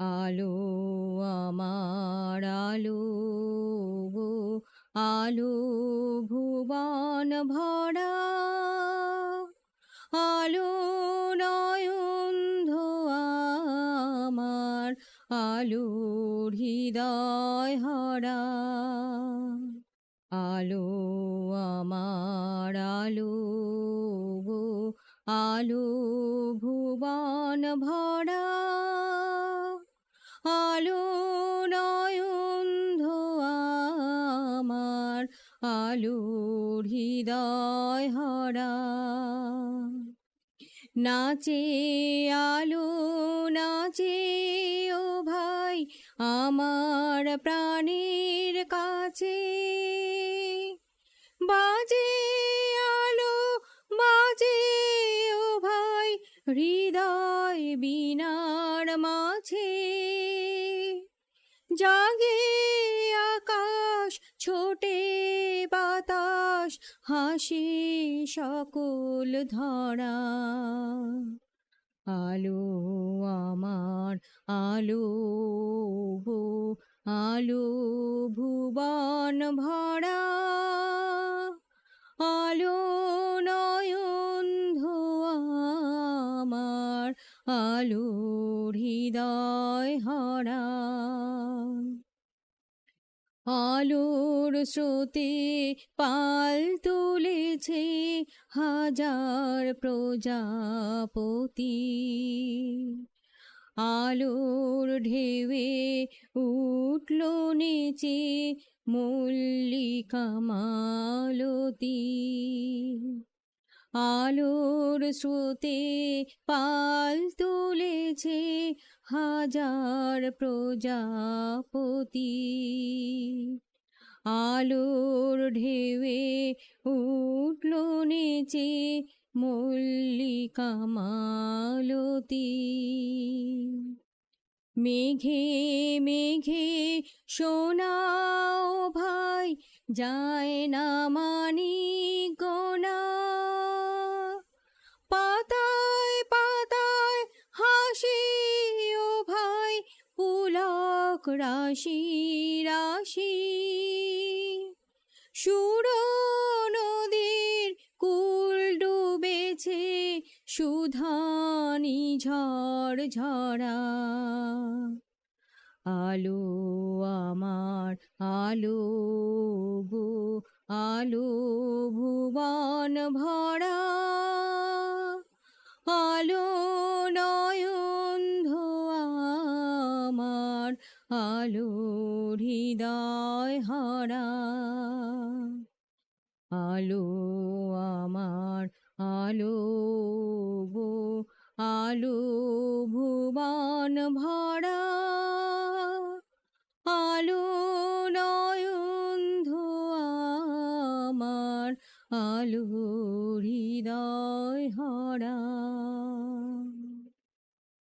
আলো আমার আলো গো, আলো ভুবন ভরা, আলো নয়ন আমার, আলো হৃদয় হরা, আলো আমার আলো গো, আলো ভুবন ভরা আলো নয়ন আমার আলো হৃদয় হরা। নাচে আলো, নাচে ও ভাই, আমার প্রাণের কাছে। বাজে আলো, বাজে ও ভাই, হৃদয় বিনার মাঝে। জাগে আকাশ, ছোটে বাতাস, হাসি সকল ধরা। আলো আমার, আলো আলো ভুবন ভরা। আলো নয়ন আমার আলো হৃদয় হরা। আলোর স্রোতে পাল তুলেছে হাজার প্রজাপতি। আলোর ঢেউয়ে উঠল নেচে মল্লিকা আলোর স্রোতে পাল হাজার প্রজাপতি। আলোর ঢেউয়ে উঠল নেচে মল্লিকা মালতী মেঘে মেঘে শোনাও ভাই, যায় না মানি গোনা পুলক রাশি রাশি। সুর নদীর কুল ডুবেছে, সুধানি ঝড় ঝরা। আলো আমার, আলো গো আলো ভুবন ভরা। আলো আমার আলো হৃদয় হরা, আলো আমার আলো গো, আলো ভুবন ভরা, আলো নয়ন আমার আলো হৃদয় হরা।